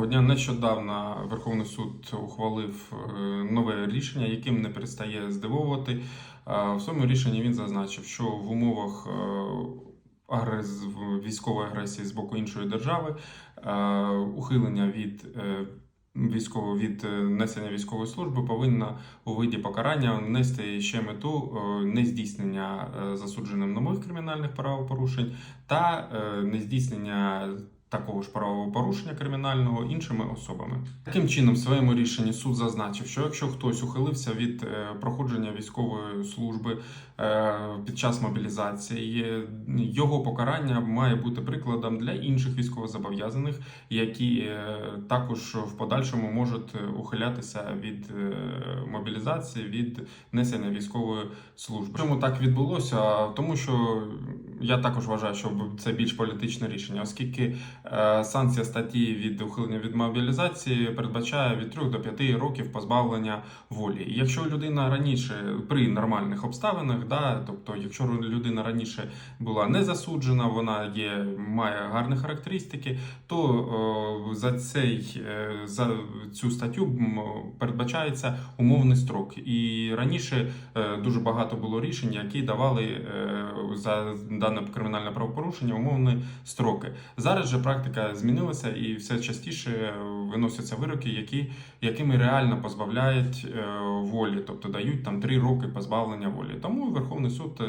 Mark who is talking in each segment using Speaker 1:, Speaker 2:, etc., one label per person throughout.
Speaker 1: Доброго дня. Нещодавно Верховний суд ухвалив е, нове рішення, яким не перестає здивовувати. Е, В своєму рішенні він зазначив, що в умовах е, військової агресії з боку іншої держави ухилення від військово від несення військової служби повинна у виді покарання внести ще мету нездійснення засудженим нових кримінальних правопорушень та нездійснення такого ж правопорушення кримінального іншими особами. Таким чином, в своєму рішенні суд зазначив, що якщо хтось ухилився від е, проходження військової служби е, під час мобілізації, його покарання має бути прикладом для інших військовозобов'язаних, які е, також в подальшому можуть ухилятися від мобілізації, від несення військової служби. Чому так відбулося? Тому що я також вважаю, що це більш політичне рішення, оскільки е, санкція статті від ухилення від мобілізації передбачає від 3 до 5 років позбавлення волі. І якщо людина раніше при нормальних обставинах, да, тобто, якщо людина раніше була не засуджена, вона є має гарні характеристики, то е, за цей е, за цю статтю передбачається умовний строк. І раніше е, дуже багато було рішень, які давали е, за дане кримінальне правопорушення умовні строки. Зараз же практика змінилася і все частіше виносяться вироки, які, якими реально позбавляють е, волі, тобто дають там три роки позбавлення волі. Тому Верховний суд е,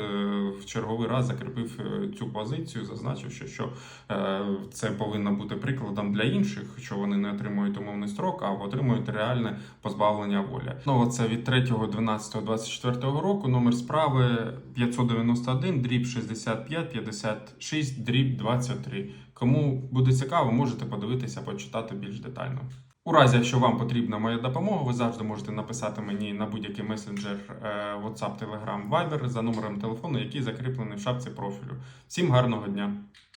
Speaker 1: в черговий раз закріпив е, цю позицію, зазначивши, що е, це повинно бути прикладом для інших, що вони не отримують умовний строк, а отримують реальне позбавлення волі. Ну це від 3.12.24 року. Номер справи 591 дріб 65 56 дріб 23. Кому буде цікаво, можете подивитися, почитати більш детально. У разі, якщо вам потрібна моя допомога, ви завжди можете написати мені на будь-який месенджер е, WhatsApp, Telegram, Viber за номером телефону, який закріплений в шапці профілю. Всім гарного дня!